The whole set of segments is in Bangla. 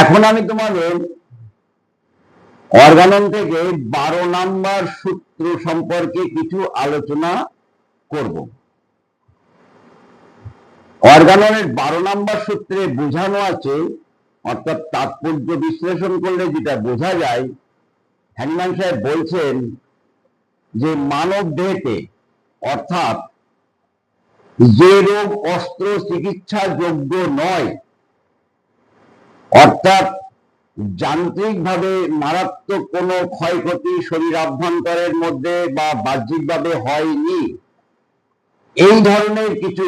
এখন আমি তোমাদের অর্গানন থেকে বারো নাম্বার সূত্র সম্পর্কে কিছু আলোচনা করব। অর্গাননের বারো নাম্বার সূত্রে বোঝানো আছে, অর্থাৎ তাৎপর্য বিশ্লেষণ করলে যেটা বোঝা যায় হ্যানিম্যান সাহেব বলছেন যে মানব দেহতে, অর্থাৎ যে রোগ অস্ত্র চিকিৎসা যোগ্য নয় অর্থাৎ যান্ত্রিকভাবে মারাত্মক কোনো ক্ষয়ক্ষতি শরীর আভ্যন্তরের মধ্যে বা বাহ্যিকভাবে হয়নি। এই ধরনের কিছু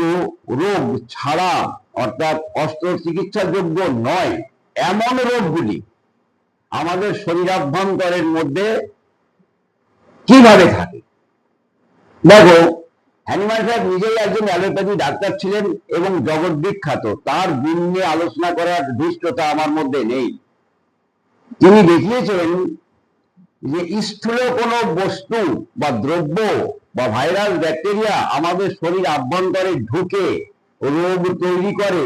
রোগ ছাড়া অর্থাৎ অস্ত্র চিকিৎসাযোগ্য নয়, এমন রোগগুলি আমাদের শরীর শরীরাভ্যন্তরের মধ্যে কীভাবে থাকে? দেখো হ্যানিম্যান সাহেব নিজেই একজন অ্যালোপ্যাথি ডাক্তার ছিলেন এবং জগৎ বিখ্যাত। তার গুণ নিয়ে আলোচনা করার ধৃষ্টতা আমার মধ্যে নেই। তিনি দেখিয়েছেন যে স্থূল কোনো বস্তু বা দ্রব্য বা ভাইরাস, ব্যাকটেরিয়া আমাদের শরীর আভ্যন্তরে ঢুকে রোগ তৈরি করে।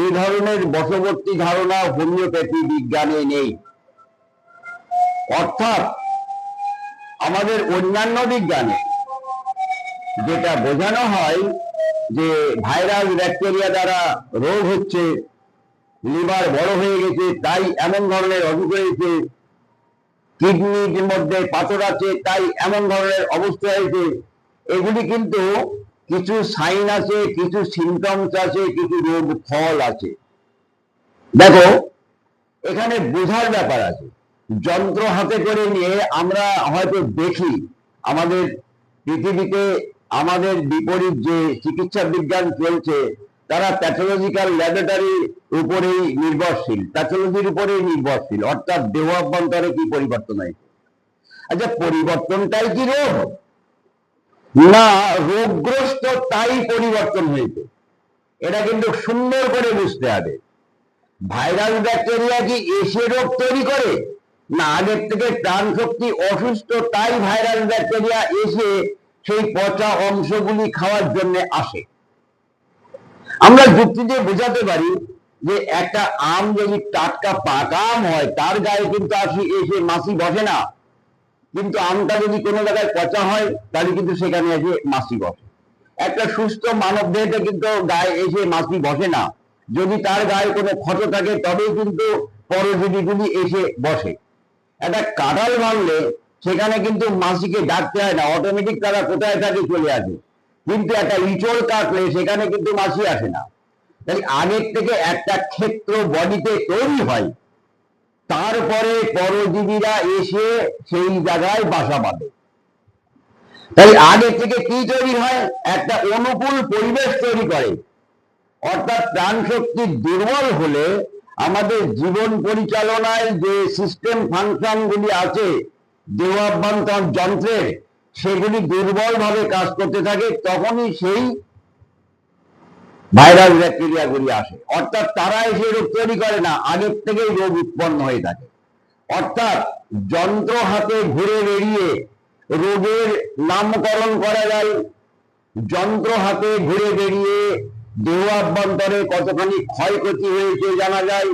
এই ধরনের বশবর্তী ধারণা হোমিওপ্যাথি বিজ্ঞানে নেই। অর্থাৎ আমাদের অন্যান্য বিজ্ঞানে যেটা বোঝানো হয় যে ভাইরাস ব্যাকটেরিয়া দ্বারা রোগ হচ্ছে, লিভার বড় হয়ে গেছে, তাই এমন ধরনের অসুখ হয়েছে কিডনির মধ্যে পাথর আছে, তাই এমন ধরনের অবস্থা হয়েছে। এগুলি কিন্তু কিছু সাইন আছে, কিছু সিমটমস আছে, কিছু রোগ ফল আছে। দেখো, এখানে বোঝার ব্যাপার আছে। যন্ত্র হাতে করে নিয়ে আমরা হয়তো দেখি আমাদের পৃথিবীতে আমাদের বিপরীত যে চিকিৎসা বিজ্ঞান চলছে, তারা প্যাথোলজিক্যাল ল্যাবরেটরির উপরেই নির্ভরশীল প্যাথোলজির উপরেই নির্ভরশীল, অর্থাৎ দেহ অভ্যন্তরে কি পরিবর্তন হয়েছে? আচ্ছা পরিবর্তনটাই কি রোগ? না, রোগগ্রস্ত তাই পরিবর্তন হয়েছে। এটা কিন্তু সুন্দর করে বুঝতে হবে। ভাইরাস ব্যাকটেরিয়া কি এসে রোগ তৈরি করে? না, আগের থেকে প্রাণ শক্তি অসুস্থ তাই ভাইরাস ব্যাকটেরিয়া এসে সেই পচা অংশগুলি খাওয়ার জন্য আসে। আমরা যুক্তি দিয়ে বোঝাতে পারি যে একটা আম যদি টাটকা পাকা আম হয়, তার গায়ে কিন্তু আসি এসে মাছি বসে না। কিন্তু আমটা যদি কোনো জায়গায় পচা হয়, তাহলে কিন্তু সেখানে এসে মাছি বসে। একটা সুস্থ মানব দেহতে কিন্তু গায়ে এসে মাছি বসে না। যদি তার গায়ে কোনো ক্ষত থাকে, তবেই কিন্তু পরজীবীগুলি এসে বসে। একটা কাঁঠাল ভাঙলে সেখানে কিন্তু মাসিকে ডাকতে হয় না অটোমেটিক তারা কোথায় থাকে চলে আসে। কিন্তু একটা ইঁচড় কাটলে সেখানে কিন্তু মাসি আসে না। তাই আগের থেকে একটা ক্ষেত্র বডিতে তৈরি হয়, তারপরে পরজীবীরা এসে সেই জায়গায় বাসা বাঁধে। তাই আগের থেকে কি তৈরি হয়? একটা অনুকূল পরিবেশ তৈরি করে। অর্থাৎ প্রাণ শক্তি দুর্বল হলে আমাদের জীবন পরিচালনায় যে সিস্টেম ফাংশন গুলি আছে দেহ অভ্যন্তর যন্ত্রের সেগুলি দুর্বল ভাবে কাজ করতে থাকে, তখনই সেই ভাইরাস ব্যাকটেরিয়া গুলি আসে। অর্থাৎ তারা এসে রোগ তৈরি করে না, আগের থেকেই রোগ উৎপন্ন হয়ে থাকে। অর্থাৎ যন্ত্র হাতে ঘুরে বেরিয়ে রোগের নামকরণ করা যায়। যন্ত্র হাতে ঘুরে বেরিয়ে দেহ অভ্যন্তরে কতখানি ক্ষয়ক্ষতি হয়েছে জানা যায়।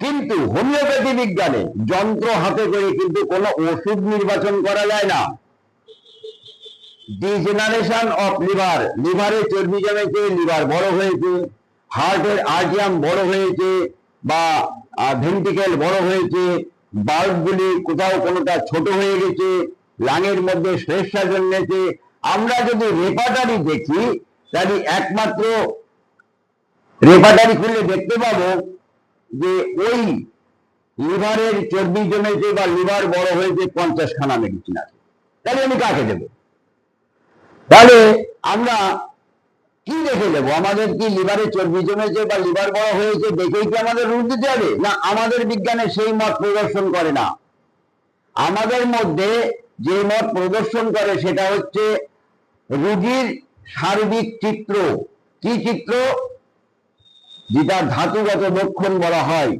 কিন্তু হোমিওপ্যাথি বিজ্ঞানে যন্ত্র হাতে করে কিন্তু কোনো ওষুধ নির্বাচন করা যায় না। ডিজেনারেশন অফ লিভার, লিভারে চর্বি জমেছে, লিভার বড় হয়েছে, হার্টের আর্জিয়াম বড় হয়েছে বা ভেন্টিকেল বড় হয়েছে, বাল্বগুলি কোথাও কোনোটা ছোট হয়ে গেছে, লাঙের মধ্যে শ্রেষ্ঠা জন্মেছে। আমরা যদি রেপাটারি দেখি, তাহলে একমাত্র রেপাটারি খুললে দেখতে পাবো যে ওই লিভারের চর্বি জমেছে বা লিভার বড় হয়েছে পঞ্চাশ খানা মেডিসিন আছে। তাহলে আমি কাকে দেবো? তাহলে আমরা কি দেখে দেবো আমাদের কি লিভারে চর্বি জমেছে বা লিভার বড় হয়েছে দেখেই কি আমাদের রোগ দিতে হবে? না, আমাদের বিজ্ঞানে সেই মত প্রদর্শন করে না। আমাদের মধ্যে যে মত প্রদর্শন করে সেটা হচ্ছে রুগীর সার্বিক চিত্র। কি চিত্র? যেটা ধাতুগত লক্ষণ বলা হয়।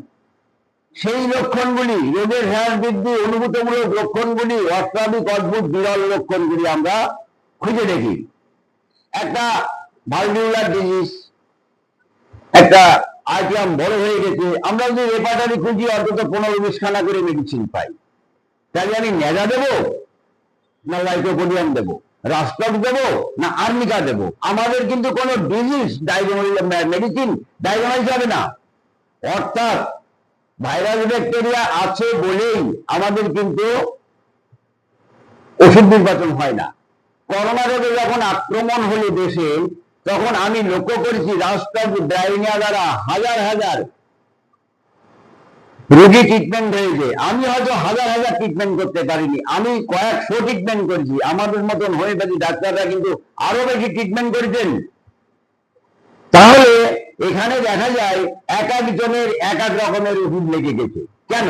সেই লক্ষণগুলি রোগের হ্রাস বৃদ্ধি, অনুভূতমূলক লক্ষণগুলি, অস্বাভাবিক, অদ্ভুত, বিরল লক্ষণগুলি আমরা খুঁজে দেখি। একটা ভালভিউলার ডিজিজ একটা আইটিএম বড় হয়ে গেছে। আমরা যদি রেপার্টারি খুঁজি, অন্তত পনেরো বিশ খানা করে মেডিসিন পাই। তাহলে আমি নেজা দেবো না লাইকোপোডিয়াম দেবো? রাস্টক দেবো না আর্নিকা দেবো? আমাদের কিন্তু কোনো ডিজিজ মেডিসিন ডায়াগনাইজ হবে না। অর্থাৎ ভাইরাস ব্যাকটেরিয়া আছে বলেই আমাদের কিন্তু ওষুধ নির্বাচন হয় না। করোনা রোগে যখন আক্রমণ হলো দেশে, তখন আমি লক্ষ্য করেছি রাস্তার ডায়রিয়া দ্বারা হাজার হাজার রোগী ট্রিটমেন্ট হয়েছে। আমি হয়তো হাজার হাজার ট্রিটমেন্ট করতে পারিনি। আমি কয়েকশো ট্রিটমেন্ট করেছি। আমাদের মতন হোমিওপ্যাথি ডাক্তাররা কিন্তু আরও বেশি ট্রিটমেন্ট করেছেন। তাহলে এখানে দেখা যায় এক একজনের এক এক রকমের ওষুধ লেগে গেছে। কেন?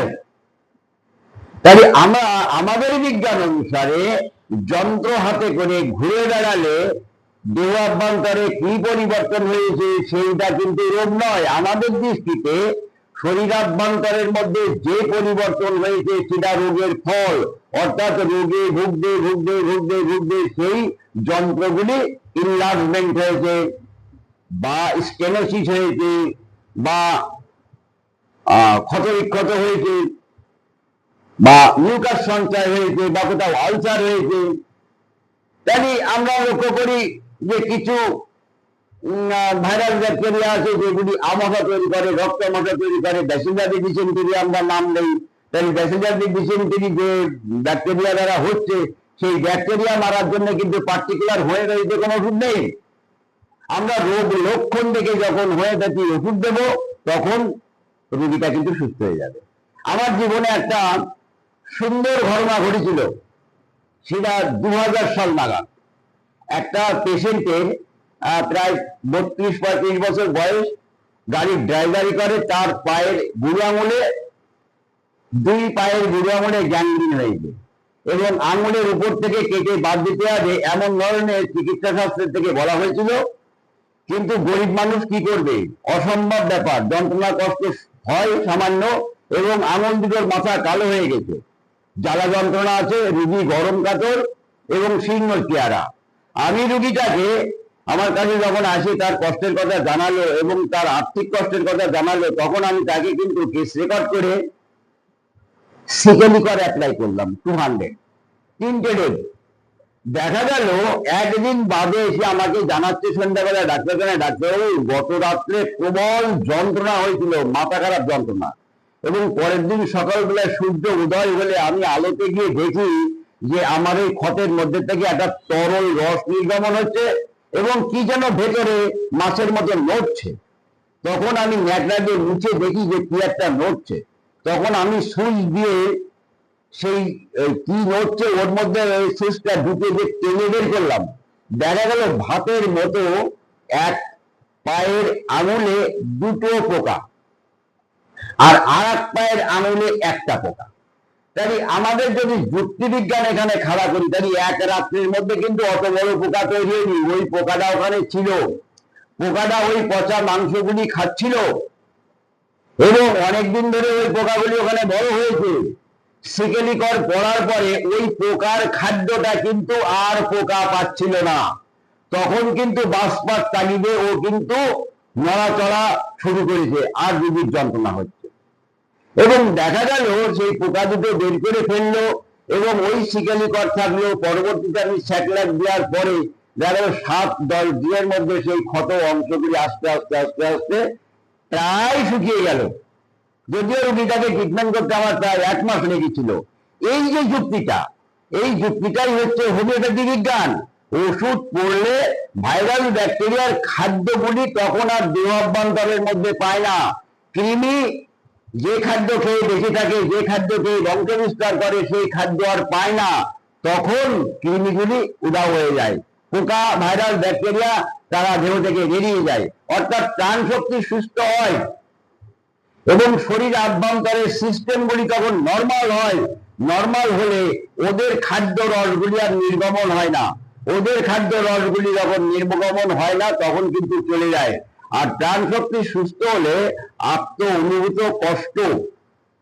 তাই আমরা, আমাদের বিজ্ঞান অনুসারে যন্ত্র হাতে করে ঘুরে বেড়ালে দেহ অভ্যন্তরে কি পরিবর্তন হয়েছে, সেইটা কিন্তু রোগ নয়। আমাদের দৃষ্টিতে শরীরাভ্যন্তরের মধ্যে যে পরিবর্তন হয়েছে সেটা রোগের ফল। অর্থাৎ রোগে ভুগতে ভুগতে ভুগতে ভুগতে সেই যন্ত্রগুলি ইনলার্জমেন্ট হয়েছে বা স্টেনোসিস হয়েছে বা আহ, ক্ষত বিক্ষত হয়েছে বা মিউকাস সঞ্চয় হয়েছে বা কোথাও আলসার হয়েছে। তাই আমরা লক্ষ্য করি যে কিছু ভাইরাল ব্যাকটেরিয়া আছে যেগুলি আমাশা তৈরি করে, রক্ত আমাশা তৈরি করে ব্যাসিলারি ডিসেন্টারি আমরা নাম নেই। তাই ব্যাসিলারি ডিসেন্টারি যে ব্যাকটেরিয়া দ্বারা হচ্ছে, সেই ব্যাকটেরিয়া মারার জন্য কিন্তু পার্টিকুলার হয়ে রয়েছে কোনো ওষুধ নেই। আমরা রোগ লক্ষণ দেখে যখন হয়ে থাকি ওষুধ দেবো, তখন রোগীটা কিন্তু সুস্থ হয়ে যাবে। আমার জীবনে একটা সুন্দর ঘটনা ঘটেছিল, সেটা দু হাজার সাল নাগাদ। একটা পেশেন্টের প্রায় বত্রিশ পঁয়ত্রিশ বছর বয়স। গাড়ির ড্রাইভারি করে, তার পায়ের বুড়ো আঙুলে, দুই পায়ের বুড়ো আঙুলে গ্যাংগ্রিন হয়েছে এবং আঙুলের উপর থেকে কেটে বাদ দিতে হবে এমন ধরনের চিকিৎসা শাস্ত্রের থেকে বলা হয়েছিল। কিন্তু গরিব মানুষ কি করবে? অসম্ভব ব্যাপার। যন্ত্রণা কষ্ট হয় সামান্য, এবং আঙুল দুটোর মাথা কালো হয়ে গেছে। জ্বালা যন্ত্রণা আছে, রুগী গরম কাতর, এবং শীর্ণ চেহারা। আমি রুগীটাকে আমার কাছে যখন আসে, তার কষ্টের কথা জানালো এবং তার আর্থিক কষ্টের কথা জানালো, তখন আমি তাকে কিন্তু কেস রেকর্ড করে সিকেলিকর অ্যাপ্লাই করলাম টু হান্ড্রেড তিনটে ডোজ দেখা গেল, একদিন বাদে এসে আমাকে জানাচ্ছে সন্ধ্যাবেলা ডাক্তারখানায়। ডাক্তারবাবু, গত রাত্রে প্রবল যন্ত্রণা হয়েছিল, মাথা খারাপ যন্ত্রণা। এবং পরের দিন সকালবেলায় সূর্য উদয় হলে আমি আলোতে গিয়ে দেখি যে আমার এই ক্ষতের মধ্যে থেকে একটা তরল রস নির্গমন হচ্ছে। এবং কি যেন ভেতরে মাছের মতো নড়ছে। তখন আমি ন্যাকড়া দিয়ে নিচে দেখি যে কি একটা নড়ছে। তখন আমি সুইচ দিয়ে সেই কি নড়ছে ওর মধ্যে সুইচটা ঢুকে যে টেনে বের করলাম। দেখা গেল ভাতের মতো এক পায়ের আঙুলে দুটো পোকা। আর আর পায়ের আঙুলে একটা পোকা। তাই আমাদের যদি যুক্তিবিজ্ঞান এখানে খাড়া করি তাহলে এক রাত্রির মধ্যে কিন্তু অত বড় পোকা তৈরি হয়নি। ওই পোকাটা ওখানে ছিল। পোকাটা ওই পচা মাংসগুলি খাচ্ছিল। এবং অনেকদিন ধরে ওই পোকাগুলি ওখানে বড় হয়েছে। সিকেলিকর পড়ার পরে ওই পোকার খাদ্যটা কিন্তু আর পোকা পাচ্ছিল না। তখন কিন্তু বাসপাত তাগিদে ও কিন্তু নড়াচড়া শুরু করেছে। আর রুগীর যন্ত্রণা হচ্ছে। এবং দেখা গেল সেই পোকা দুটো বের করে ফেলল এবং ওই শিকালিকর থাকল পরবর্তীতে আমি স্যাটেলাইট দেওয়ার পরে দেখা সাত দশ দিনের মধ্যে সেই ক্ষত অংশগুলি আস্তে আস্তে আস্তে আস্তে প্রায় শুকিয়ে গেল। যদিও রুগীটাকে ট্রিটমেন্ট করতে আমার প্রায় এক মাস লেগেছিল এই যে যুক্তিটা, এই যুক্তিটাই হচ্ছে হোমিওপ্যাথি বিজ্ঞান। ওষুধ পড়লে ভাইরাল ব্যাকটেরিয়ার খাদ্যগুলি তখন আর দেহ অভ্যন্তরের মধ্যে পায় না। কৃমি যে খাদ্য খেয়ে বেঁচে থাকে, যে খাদ্য খেয়ে বংশ বিস্তার করে, সেই খাদ্য আর পায় না। তখন কৃমিগুলি উদাও হয়ে যায়। পোকা ভাইরাল ব্যাকটেরিয়া তারা দেহ থেকে বেরিয়ে যায়। অর্থাৎ প্রাণ শক্তি সুস্থ হয় এবং শরীর আভ্যন্তরের সিস্টেমগুলি তখন নর্মাল হয়। নর্মাল হলে ওদের খাদ্য রসগুলি আর নির্গমন হয় না। ওদের খাদ্য রসগুলি যখন নির্গমন হয় না, তখন কিন্তু চলে যায়। আর প্রাণ শক্তি সুস্থ হলে আত্ম অনুভূত কষ্ট,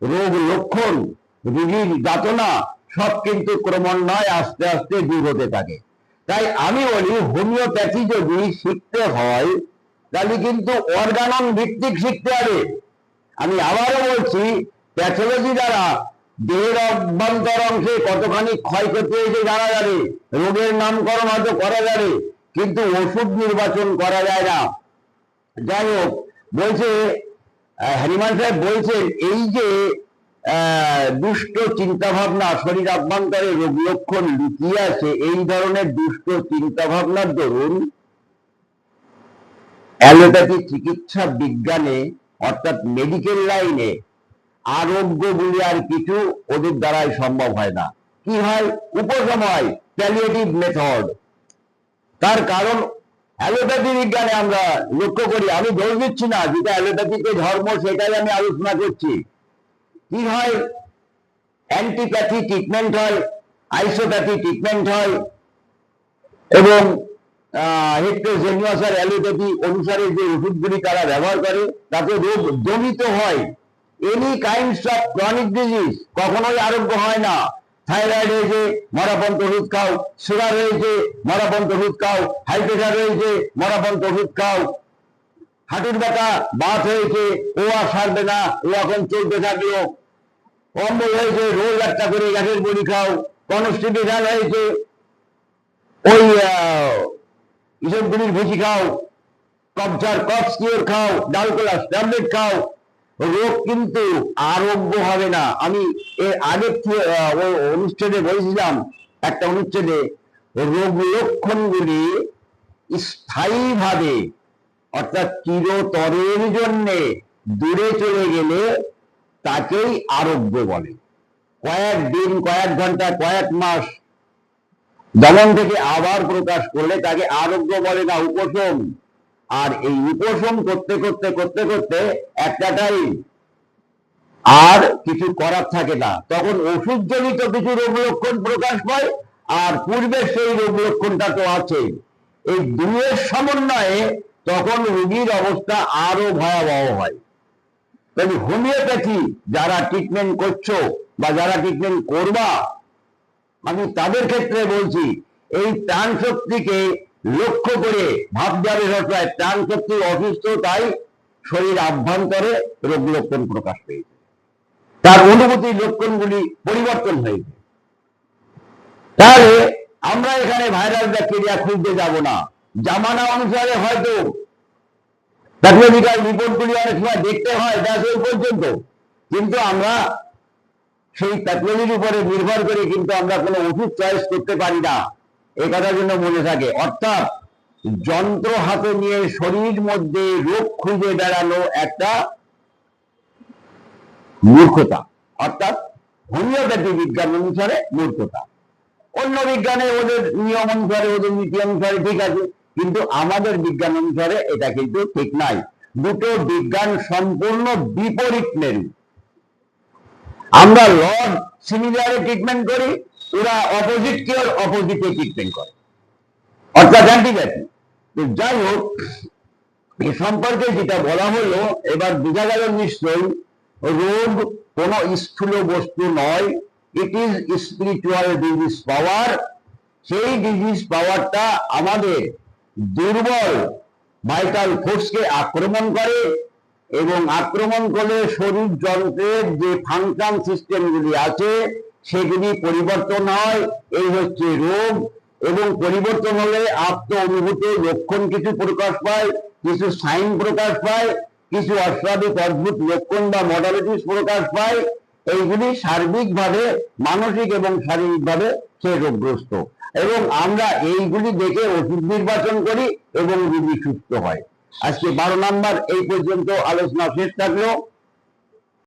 রোগ লক্ষণ, রোগীর যাতনা, সব কিন্তু ক্রমান্বয়ে আস্তে আস্তে দূর হতে থাকে। তাই আমি বলি হোমিওপ্যাথি যদি শিখতে হয়, তাহলে কিন্তু অর্গানন ভিত্তিক শিখতে হবে। আমি আবারও বলছি, প্যাথোলজি দ্বারা দেহের অভ্যন্তর অংশে কতখানি ক্ষয়ক্ষতি হয়েছে জানা যাবে। রোগের নামকরণ হয়তো করা যাবে, কিন্তু ওষুধ নির্বাচন করা যায় না। যাই হোক বলছে আহ, হরিমান সাহেব বলছেন এই যে দুষ্ট চিন্তা ভাবনা শরীর অভ্যন্তরে রোগ লক্ষণ লুকিয়ে আছে এই ধরনের দুষ্ট চিন্তা ভাবনার দরুন অ্যালোপ্যাথি চিকিৎসা বিজ্ঞানে অর্থাৎ মেডিকেল লাইনে আরোগ্য বলে আর কিছু ওদের দ্বারাই সম্ভব হয় না। কি হয়? উপশম হয় প্যালিয়েটিভ মেথড তার কারণ অ্যালোপ্যাথি বিজ্ঞানে আমরা লক্ষ্য করি, আমি দোষ দিচ্ছি না, যেটা অ্যালোপ্যাথিকে ধর্ম, সেটাই আমি আলোচনা করছি। কি হয়? অ্যান্টিপ্যাথি ট্রিটমেন্ট হয়, আইসোপ্যাথি ট্রিটমেন্ট হয়, এবং হেক্টোজেনিয়াস আর অ্যালোপ্যাথি অনুসারে যে ওষুধগুলি তারা ব্যবহার করে, তাতে রোগ দমিত হয়। Any kinds of chronic disease কখনোই আরোগ্য হয় না। থাইরয়েড হয়েছে মরাপন্ত ওষুধ খাও সুগার হয়েছে মরাপন্ত ওষুধ খাও হাই প্রেশার হয়েছে মরাপন্ত ওষুধ খাও হাঁটুর ব্যথা, বাত হয়েছে ও আর সারবে না ও এখন চলতে থাকল অম্বল হয়েছে রোজ একটা করে গ্যাসের বড়ি খাও, কনস্টিটিউশন হয়েছে। ওই ইসবগুলির ভুসি খাও। কবজার কফ কিওর খাও ডালকোলাস ট্যাবলেট খাও। রোগ কিন্তু আরোগ্য হবে না। আমি এর আগে অনুষ্ঠানে বলেছিলাম, একটা অনুচ্ছেদে, রোগ লক্ষণগুলি স্থায়ীভাবে, অর্থাৎ চিরতরের জন্যে দূরে চলে গেলে তাকেই আরোগ্য বলে। কয়েক দিন, কয়েক ঘণ্টা, কয়েক মাস দমন থেকে আবার প্রকাশ করলে তাকে আরোগ্য বলে না, উপশম। আর এই উপশম করতে করতে করতে করতে একটা টাইম আর কিছু করার থাকে না। তখন ওষুধ জনিত কিছু রোগ লক্ষণ প্রকাশ পায়, আর পূর্বে সেই রোগ লক্ষণটা তো আছে এই দুয়ের সমন্বয়ে তখন রোগীর অবস্থা আরও ভয়াবহ হয়। তবে হোমিওপ্যাথি যারা ট্রিটমেন্ট করছ বা যারা ট্রিটমেন্ট করবা, আমি তাদের ক্ষেত্রে বলছি, এই প্রাণ শক্তিকে লক্ষ্য করে হবে সবসময় প্রাণ শক্তি অসুস্থ, তাই শরীর আভ্যন্তরে রোগ লক্ষণ প্রকাশ পেয়েছে। তার অনুভূতি লক্ষণগুলি পরিবর্তন হয়েছে। তাহলে আমরা এখানে ভাইরাস ব্যাকটেরিয়া খুঁজতে যাব না। জামানা অনুসারে হয়তো প্যাথোলজিক্যাল রিপোর্টগুলি অনেক সময় দেখতে হয় ব্যাস ওই পর্যন্ত। কিন্তু আমরা সেই প্যাথোলজির উপরে নির্ভর করে কিন্তু আমরা কোনো ওষুধ চয়েস করতে পারি না। এই কথার জন্য মনে থাকে। অর্থাৎ যন্ত্র হাতে নিয়ে শরীর মধ্যে রোগ খুঁজে বেড়ানো একটা মূর্খতা। অর্থাৎ হোমিওপ্যাথি বিজ্ঞান অনুসারে মূর্খতা। অন্য বিজ্ঞানে ওদের নিয়ম অনুসারে, ওদের নীতি অনুসারে ঠিক আছে, কিন্তু আমাদের বিজ্ঞান অনুসারে এটা কিন্তু ঠিক নাই। দুটো বিজ্ঞান সম্পূর্ণ বিপরীত মেরু। আমরা লর্ড সিমিলারে ট্রিটমেন্ট করি ওরা অপোজিট কেয়ার অপোজিটে ট্রিটমেন্ট করে। অর্থাৎ অ্যান্টিবায়োটিক তো যাই হোক, এ সম্পর্কে যেটা বলা হলো, এবার বোঝা গেল নিশ্চয়ই, রোগ কোন স্থূল বস্তু নয় it is spiritual disease power সেই ডিজিজ পাওয়ারটা আমাদের দুর্বল ভাইটাল ফোর্সকে আক্রমণ করে এবং আক্রমণ করলে শরীর যন্ত্রের যে ফাংশন সিস্টেমগুলি আছে সেগুলি পরিবর্তন হয়, এই হচ্ছে রোগ এবং পরিবর্তন হলে আত্ম অনুভূত লক্ষণ কিছু প্রকাশ পায়, কিছু সাইন প্রকাশ পায়, কিছু অস্বাভাবিক, অদ্ভুত লক্ষণ বা মডালিটিস প্রকাশ পায়, এইগুলি সার্বিকভাবে, মানসিক এবং শারীরিকভাবে সে রোগগ্রস্ত এবং আমরা এইগুলি দেখে ওষুধ নির্বাচন করি এবং রোগী সুস্থ হয়। আজকে বারো নাম্বার, এই পর্যন্ত আলোচনা শেষ থাকল।